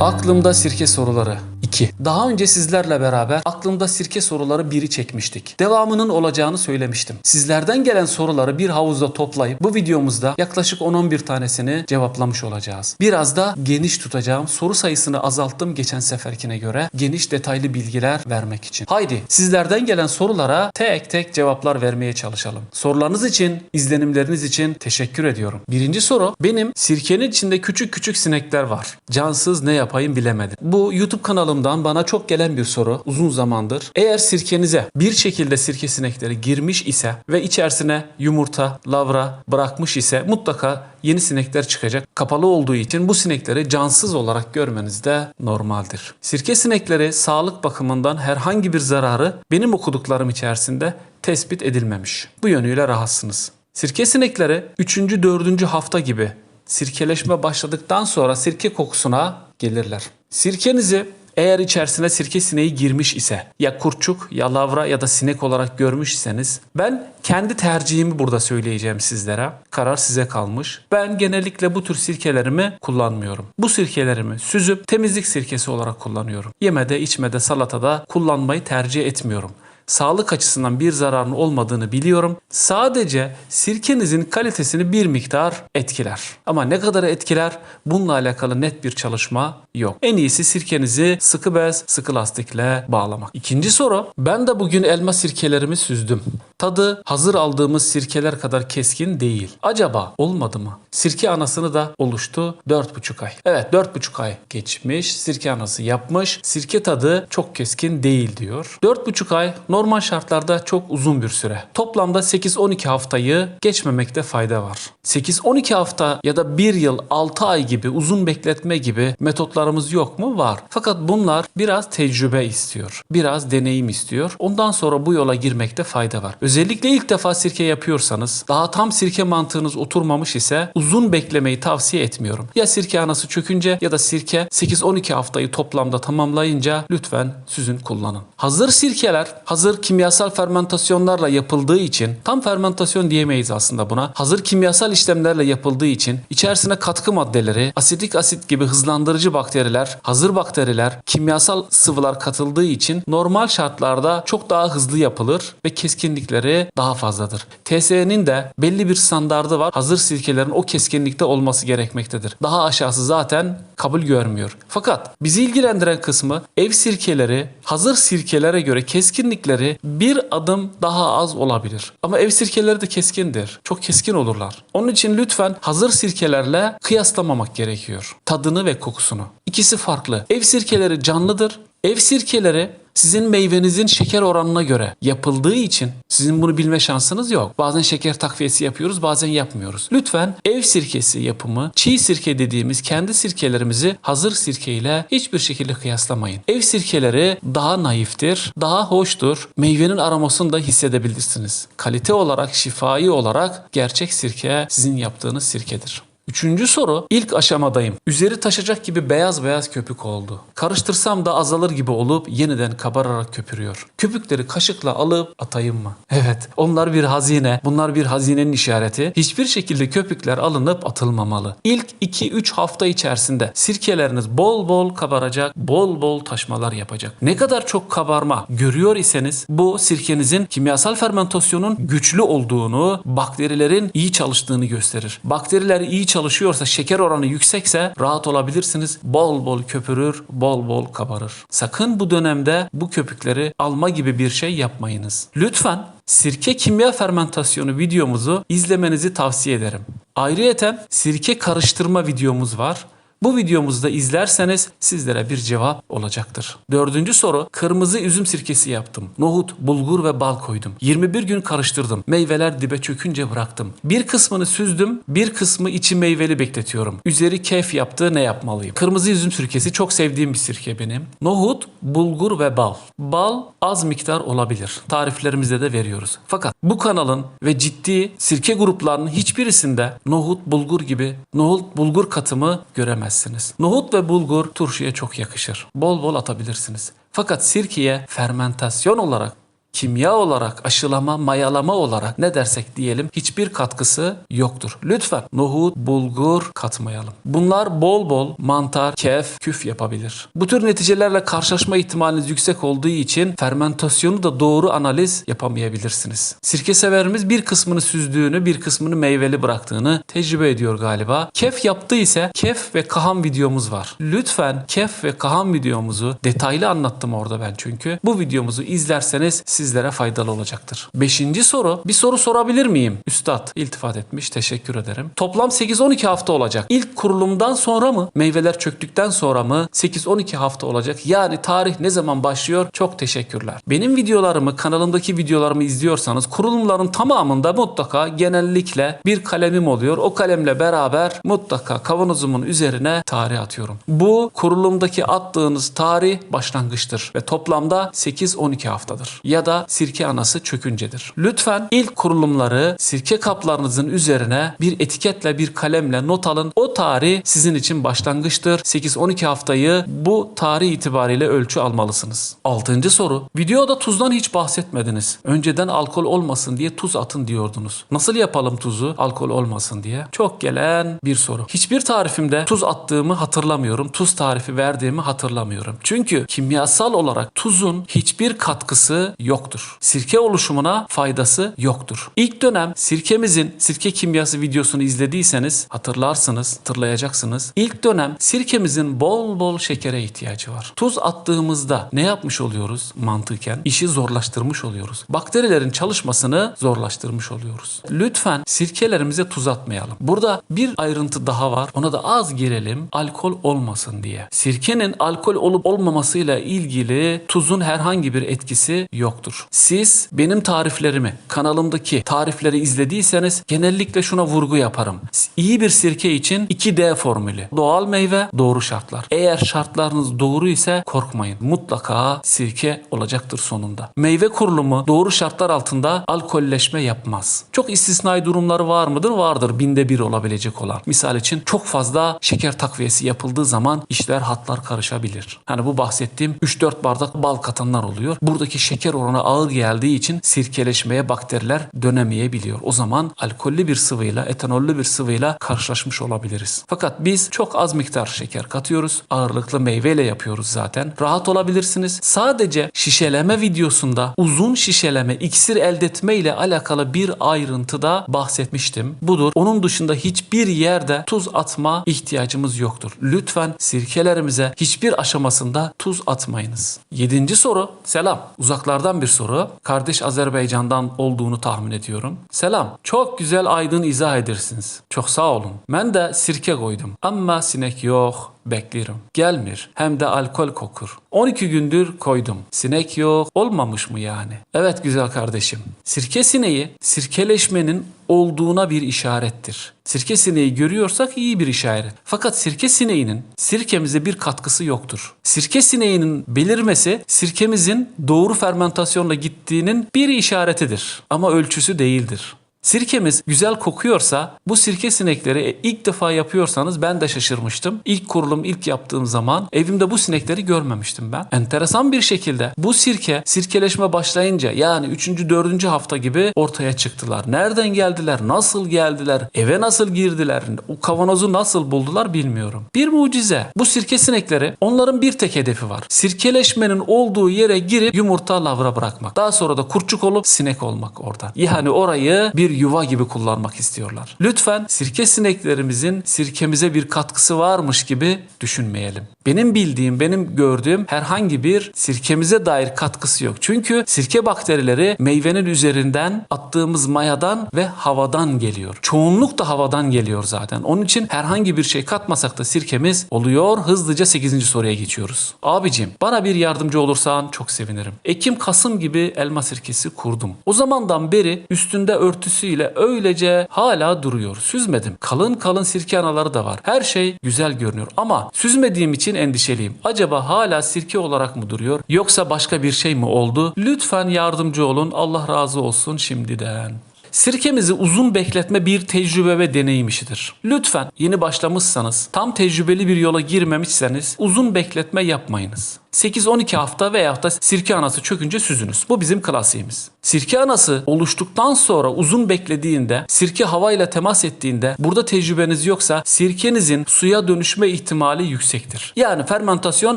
Aklımda sirke soruları 2. Daha önce sizlerle beraber aklımda sirke soruları 1'i çekmiştik. Devamının olacağını söylemiştim. Sizlerden gelen soruları bir havuzda toplayıp bu videomuzda yaklaşık 10-11 tanesini cevaplamış olacağız. Biraz da geniş tutacağım. Soru sayısını azalttım geçen seferkine göre. Geniş detaylı bilgiler vermek için. Haydi sizlerden gelen sorulara tek tek cevaplar vermeye çalışalım. Sorularınız için, izlenimleriniz için teşekkür ediyorum. Birinci soru benim sirkenin içinde küçük küçük sinekler var. Cansız ne yapayım bilemedim. Bu YouTube kanalımdan bana çok gelen bir soru uzun zamandır. Eğer sirkenize bir şekilde sirke sinekleri girmiş ise ve içerisine yumurta, lavra bırakmış ise mutlaka yeni sinekler çıkacak. Kapalı olduğu için bu sinekleri cansız olarak görmeniz de normaldir. Sirke sinekleri sağlık bakımından herhangi bir zararı benim okuduklarım içerisinde tespit edilmemiş. Bu yönüyle rahatsınız. Sirke sinekleri 3. 4. hafta gibi sirkeleşme başladıktan sonra sirke kokusuna gelirler. Sirkenizi eğer içerisine sirke sineği girmiş ise ya kurçuk ya lavra ya da sinek olarak görmüş iseniz ben kendi tercihimi burada söyleyeceğim sizlere. Karar size kalmış. Ben genellikle bu tür sirkelerimi kullanmıyorum. Bu sirkelerimi süzüp temizlik sirkesi olarak kullanıyorum. Yemede, içmede, salatada kullanmayı tercih etmiyorum sağlık açısından bir zararın olmadığını biliyorum. Sadece sirkenizin kalitesini bir miktar etkiler. Ama ne kadar etkiler bununla alakalı net bir çalışma yok. En iyisi sirkenizi sıkı bez, sıkı lastikle bağlamak. İkinci soru. Ben de bugün elma sirkelerimi süzdüm. Tadı hazır aldığımız sirkeler kadar keskin değil. Acaba olmadı mı? Sirke anasını da oluştu 4,5 ay. Evet 4,5 ay geçmiş. Sirke anası yapmış. Sirke tadı çok keskin değil diyor. 4,5 ay normal şartlarda çok uzun bir süre. Toplamda 8-12 haftayı geçmemekte fayda var. 8-12 hafta ya da 1 yıl 6 ay gibi uzun bekletme gibi metotlarımız yok mu? Var. Fakat bunlar biraz tecrübe istiyor. Biraz deneyim istiyor. Ondan sonra bu yola girmekte fayda var. Özellikle ilk defa sirke yapıyorsanız daha tam sirke mantığınız oturmamış ise uzun beklemeyi tavsiye etmiyorum. Ya sirke anası çökünce ya da sirke 8-12 haftayı toplamda tamamlayınca lütfen süzün kullanın. Hazır sirkeler hazır kimyasal fermentasyonlarla yapıldığı için tam fermentasyon diyemeyiz aslında buna. Hazır kimyasal işlemlerle yapıldığı için içerisine katkı maddeleri, asitik asit gibi hızlandırıcı bakteriler, hazır bakteriler, kimyasal sıvılar katıldığı için normal şartlarda çok daha hızlı yapılır ve keskinlikleri daha fazladır. TSE'nin de belli bir standardı var. Hazır sirkelerin o keskinlikte olması gerekmektedir. Daha aşağısı zaten kabul görmüyor. Fakat bizi ilgilendiren kısmı ev sirkeleri hazır sirkelere göre keskinlikleri bir adım daha az olabilir. Ama ev sirkeleri de keskindir. Çok keskin olurlar. Onun için lütfen hazır sirkelerle kıyaslamamak gerekiyor. Tadını ve kokusunu. İkisi farklı. Ev sirkeleri canlıdır. Ev sirkeleri sizin meyvenizin şeker oranına göre yapıldığı için sizin bunu bilme şansınız yok. Bazen şeker takviyesi yapıyoruz, bazen yapmıyoruz. Lütfen ev sirkesi yapımı, çiğ sirke dediğimiz kendi sirkelerimizi hazır sirke ile hiçbir şekilde kıyaslamayın. Ev sirkeleri daha naiftir, daha hoştur. Meyvenin aromasını da hissedebilirsiniz. Kalite olarak, şifai olarak gerçek sirke sizin yaptığınız sirkedir. Üçüncü soru ilk aşamadayım. Üzeri taşacak gibi beyaz beyaz köpük oldu. Karıştırsam da azalır gibi olup yeniden kabararak köpürüyor. Köpükleri kaşıkla alıp atayım mı? Evet onlar bir hazine. Bunlar bir hazinenin işareti. Hiçbir şekilde köpükler alınıp atılmamalı. İlk 2-3 hafta içerisinde sirkeleriniz bol bol kabaracak, bol bol taşmalar yapacak. Ne kadar çok kabarma görüyor iseniz bu sirkenizin kimyasal fermentasyonun güçlü olduğunu, bakterilerin iyi çalıştığını gösterir. Bakteriler iyi çalışıyorsa, şeker oranı yüksekse rahat olabilirsiniz. Bol bol köpürür, bol bol kabarır. Sakın bu dönemde bu köpükleri alma gibi bir şey yapmayınız. Lütfen sirke kimya fermentasyonu videomuzu izlemenizi tavsiye ederim. Ayrıyeten sirke karıştırma videomuz var. Bu videomuzda izlerseniz sizlere bir cevap olacaktır. Dördüncü soru kırmızı üzüm sirkesi yaptım. Nohut, bulgur ve bal koydum. 21 gün karıştırdım. Meyveler dibe çökünce bıraktım. Bir kısmını süzdüm, bir kısmı içi meyveli bekletiyorum. Üzeri kef yaptı ne yapmalıyım? Kırmızı üzüm sirkesi çok sevdiğim bir sirke benim. Nohut, bulgur ve bal. Bal az miktar olabilir. Tariflerimizde de veriyoruz. Fakat bu kanalın ve ciddi sirke gruplarının hiçbirisinde nohut, bulgur gibi nohut, bulgur katımı göremezsiniz. Nohut ve bulgur turşuya çok yakışır. Bol bol atabilirsiniz. Fakat sirkeye fermentasyon olarak kimya olarak, aşılama, mayalama olarak ne dersek diyelim hiçbir katkısı yoktur. Lütfen nohut, bulgur katmayalım. Bunlar bol bol mantar, kef, küf yapabilir. Bu tür neticelerle karşılaşma ihtimaliniz yüksek olduğu için fermentasyonu da doğru analiz yapamayabilirsiniz. Sirke severimiz bir kısmını süzdüğünü, bir kısmını meyveli bıraktığını tecrübe ediyor galiba. Kef yaptı ise kef ve kahan videomuz var. Lütfen kef ve kahan videomuzu detaylı anlattım orada ben çünkü. Bu videomuzu izlerseniz sizlere faydalı olacaktır. Beşinci soru. Bir soru sorabilir miyim? Üstad iltifat etmiş. Teşekkür ederim. Toplam 8-12 hafta olacak. İlk kurulumdan sonra mı? Meyveler çöktükten sonra mı? 8-12 hafta olacak. Yani tarih ne zaman başlıyor? Çok teşekkürler. Benim videolarımı, kanalımdaki videolarımı izliyorsanız kurulumların tamamında mutlaka genellikle bir kalemim oluyor. O kalemle beraber mutlaka kavanozumun üzerine tarih atıyorum. Bu kurulumdaki attığınız tarih başlangıçtır ve toplamda 8-12 haftadır. Ya da sirke anası çöküncedir. Lütfen ilk kurulumları sirke kaplarınızın üzerine bir etiketle bir kalemle not alın. O tarih sizin için başlangıçtır. 8-12 haftayı bu tarih itibariyle ölçü almalısınız. Altıncı soru. Videoda tuzdan hiç bahsetmediniz. Önceden alkol olmasın diye tuz atın diyordunuz. Nasıl yapalım tuzu alkol olmasın diye? Çok gelen bir soru. Hiçbir tarifimde tuz attığımı hatırlamıyorum. Tuz tarifi verdiğimi hatırlamıyorum. Çünkü kimyasal olarak tuzun hiçbir katkısı yoktur. Sirke oluşumuna faydası yoktur. İlk dönem sirkemizin sirke kimyası videosunu izlediyseniz hatırlarsınız, hatırlayacaksınız. İlk dönem sirkemizin bol bol şekere ihtiyacı var. Tuz attığımızda ne yapmış oluyoruz mantıken? İşi zorlaştırmış oluyoruz. Bakterilerin çalışmasını zorlaştırmış oluyoruz. Lütfen sirkelerimize tuz atmayalım. Burada bir ayrıntı daha var. Ona da az girelim. Alkol olmasın diye. Sirkenin alkol olup olmamasıyla ilgili tuzun herhangi bir etkisi yoktur. Siz benim tariflerimi, kanalımdaki tarifleri izlediyseniz genellikle şuna vurgu yaparım. İyi bir sirke için 2D formülü. Doğal meyve, doğru şartlar. Eğer şartlarınız doğru ise korkmayın. Mutlaka sirke olacaktır sonunda. Meyve kurulumu doğru şartlar altında alkolleşme yapmaz. Çok istisnai durumları var mıdır? Vardır. Binde bir olabilecek olan. Misal için çok fazla şeker takviyesi yapıldığı zaman işler hatlar karışabilir. Hani bu bahsettiğim 3-4 bardak bal katanlar oluyor. Buradaki şeker oranı ağır geldiği için sirkeleşmeye bakteriler dönemeyebiliyor. O zaman alkollü bir sıvıyla, etanollü bir sıvıyla karşılaşmış olabiliriz. Fakat biz çok az miktar şeker katıyoruz. Ağırlıklı meyveyle yapıyoruz zaten. Rahat olabilirsiniz. Sadece şişeleme videosunda uzun şişeleme, iksir elde etme ile alakalı bir ayrıntıda bahsetmiştim. Budur. Onun dışında hiçbir yerde tuz atma ihtiyacımız yoktur. Lütfen sirkelerimize hiçbir aşamasında tuz atmayınız. Yedinci soru. Selam. Uzaklardan bir soru. Kardeş Azerbaycan'dan olduğunu tahmin ediyorum. Selam. Çok güzel aydın izah edersiniz. Çok sağ olun. Ben de sirke koydum. Ama sinek yok. Bekliyorum. Gelmir. Hem de alkol kokur. 12 gündür koydum. Sinek yok. Olmamış mı yani? Evet güzel kardeşim. Sirke sineği sirkeleşmenin olduğuna bir işarettir. Sirke sineği görüyorsak iyi bir işaret. Fakat sirke sineğinin sirkemize bir katkısı yoktur. Sirke sineğinin belirmesi sirkemizin doğru fermentasyonla gittiğinin bir işaretidir. Ama ölçüsü değildir. Sirkemiz güzel kokuyorsa bu sirke sinekleri ilk defa yapıyorsanız ben de şaşırmıştım. İlk kurulum ilk yaptığım zaman evimde bu sinekleri görmemiştim ben. Enteresan bir şekilde bu sirke sirkeleşme başlayınca yani 3. 4. hafta gibi ortaya çıktılar. Nereden geldiler? Nasıl geldiler? Eve nasıl girdiler? O kavanozu nasıl buldular bilmiyorum. Bir mucize. Bu sirke sinekleri onların bir tek hedefi var. Sirkeleşmenin olduğu yere girip yumurta lavra bırakmak. Daha sonra da kurçuk olup sinek olmak oradan. Yani orayı bir yuva gibi kullanmak istiyorlar. Lütfen sirke sineklerimizin sirkemize bir katkısı varmış gibi düşünmeyelim. Benim bildiğim, benim gördüğüm herhangi bir sirkemize dair katkısı yok. Çünkü sirke bakterileri meyvenin üzerinden attığımız mayadan ve havadan geliyor. Çoğunluk da havadan geliyor zaten. Onun için herhangi bir şey katmasak da sirkemiz oluyor. Hızlıca 8. soruya geçiyoruz. Abicim bana bir yardımcı olursan çok sevinirim. Ekim Kasım gibi elma sirkesi kurdum. O zamandan beri üstünde örtüsüyle öylece hala duruyor. Süzmedim. Kalın kalın sirke anaları da var. Her şey güzel görünüyor ama süzmediğim için endişeliyim. Acaba hala sirke olarak mı duruyor yoksa başka bir şey mi oldu? Lütfen yardımcı olun. Allah razı olsun şimdiden. Sirkemizi uzun bekletme bir tecrübe ve deneyim işidir. Lütfen yeni başlamışsanız, tam tecrübeli bir yola girmemişseniz uzun bekletme yapmayınız. 8-12 hafta veyahut da sirke anası çökünce süzünüz. Bu bizim klasiğimiz. Sirke anası oluştuktan sonra uzun beklediğinde, sirke havayla temas ettiğinde burada tecrübeniz yoksa sirkenizin suya dönüşme ihtimali yüksektir. Yani fermentasyon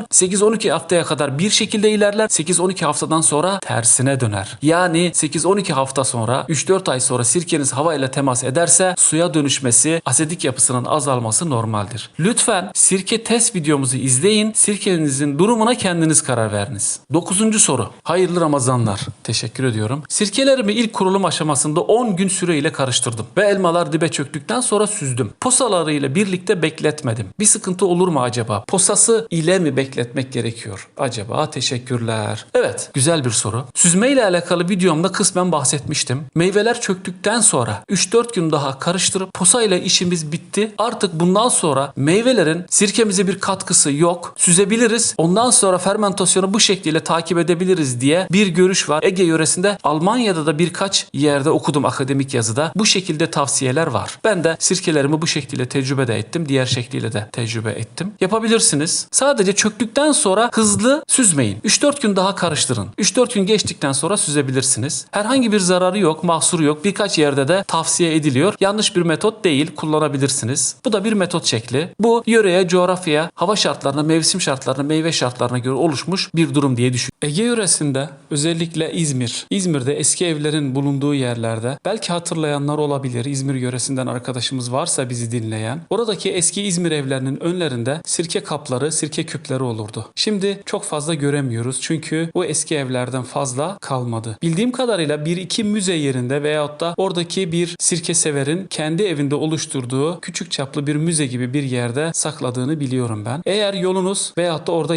8-12 haftaya kadar bir şekilde ilerler. 8-12 haftadan sonra tersine döner. Yani 8-12 hafta sonra 3-4 ay sonra sirkeniz havayla temas ederse suya dönüşmesi, asidik yapısının azalması normaldir. Lütfen sirke test videomuzu izleyin. Sirkenizin durumuna kendiniz karar veriniz. 9. soru. Hayırlı Ramazanlar. Teşekkür ediyorum. Sirkelerimi ilk kurulum aşamasında 10 gün süreyle karıştırdım ve elmalar dibe çöktükten sonra süzdüm. Posalarıyla birlikte bekletmedim. Bir sıkıntı olur mu acaba? Posası ile mi bekletmek gerekiyor? Acaba teşekkürler. Evet, güzel bir soru. Süzme ile alakalı videomda kısmen bahsetmiştim. Meyveler çöktükten sonra 3-4 gün daha karıştırıp posa ile işimiz bitti. Artık bundan sonra meyvelerin sirkemize bir katkısı yok. Süzebiliriz. Ondan sonra fermentasyonu bu şekliyle takip edebiliriz diye bir görüş var. Ege yöresinde Almanya'da da birkaç yerde okudum akademik yazıda. Bu şekilde tavsiyeler var. Ben de sirkelerimi bu şekliyle tecrübe de ettim. Diğer şekliyle de tecrübe ettim. Yapabilirsiniz. Sadece çöktükten sonra hızlı süzmeyin. 3-4 gün daha karıştırın. 3-4 gün geçtikten sonra süzebilirsiniz. Herhangi bir zararı yok, mahsuru yok. Birkaç yerde de tavsiye ediliyor. Yanlış bir metot değil, kullanabilirsiniz. Bu da bir metot şekli. Bu yöreye, coğrafyaya, hava şartlarına, mevsim şartlarına, meyve şartlarına göre oluşmuş bir durum diye düşün. Ege yöresinde özellikle İzmir, İzmir'de eski evlerin bulunduğu yerlerde belki hatırlayanlar olabilir. İzmir yöresinden arkadaşımız varsa bizi dinleyen. Oradaki eski İzmir evlerinin önlerinde sirke kapları, sirke küpleri olurdu. Şimdi çok fazla göremiyoruz çünkü bu eski evlerden fazla kalmadı. Bildiğim kadarıyla bir iki müze yerinde veyahut da oradaki bir sirke severin kendi evinde oluşturduğu küçük çaplı bir müze gibi bir yerde sakladığını biliyorum ben. Eğer yolunuz veyahut da orada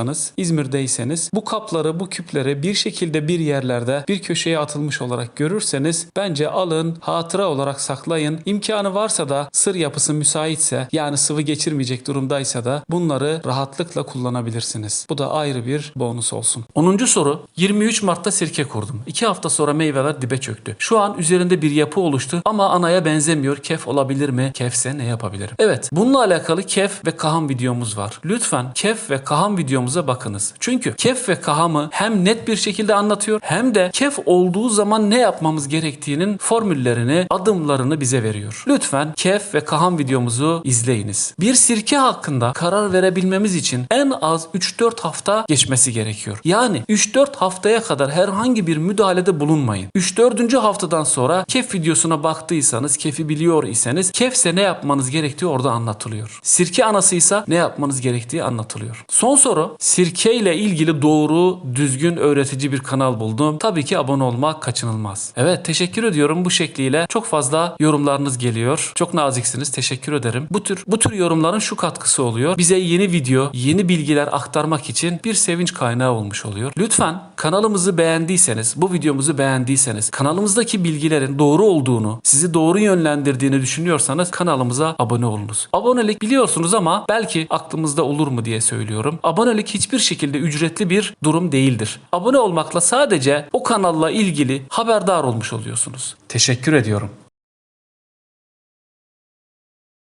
yaşıyorsanız, İzmir'deyseniz bu kapları, bu küpleri bir şekilde bir yerlerde bir köşeye atılmış olarak görürseniz bence alın, hatıra olarak saklayın. İmkanı varsa da sır yapısı müsaitse yani sıvı geçirmeyecek durumdaysa da bunları rahatlıkla kullanabilirsiniz. Bu da ayrı bir bonus olsun. 10. soru. 23 Mart'ta sirke kurdum. 2 hafta sonra meyveler dibe çöktü. Şu an üzerinde bir yapı oluştu ama anaya benzemiyor. Kef olabilir mi? Kefse ne yapabilirim? Evet. Bununla alakalı kef ve kaham videomuz var. Lütfen kef ve kaham videomuza bakınız. Çünkü kef ve kahamı hem net bir şekilde anlatıyor hem de kef olduğu zaman ne yapmamız gerektiğinin formüllerini, adımlarını bize veriyor. Lütfen kef ve kaham videomuzu izleyiniz. Bir sirke hakkında karar verebilmemiz için en az 3-4 hafta geçmesi gerekiyor. Yani 3-4 haftaya kadar herhangi bir müdahalede bulunmayın. 3-4. haftadan sonra kef videosuna baktıysanız, kefi biliyor iseniz kefse ne yapmanız gerektiği orada anlatılıyor. Sirke anasıysa ne yapmanız gerektiği anlatılıyor. Son soru sirke ile ilgili doğru, düzgün öğretici bir kanal buldum. Tabii ki abone olmak kaçınılmaz. Evet teşekkür ediyorum bu şekliyle. Çok fazla yorumlarınız geliyor. Çok naziksiniz. Teşekkür ederim. Bu tür bu tür yorumların şu katkısı oluyor. Bize yeni video, yeni bilgiler aktarmak için bir sevinç kaynağı olmuş oluyor. Lütfen kanalımızı beğendiyseniz, bu videomuzu beğendiyseniz, kanalımızdaki bilgilerin doğru olduğunu, sizi doğru yönlendirdiğini düşünüyorsanız kanalımıza abone olunuz. Abonelik biliyorsunuz ama belki aklımızda olur mu diye söylüyorum. Abonelik hiçbir şekilde ücretli bir durum değildir. Abone olmakla sadece o kanalla ilgili haberdar olmuş oluyorsunuz. Teşekkür ediyorum.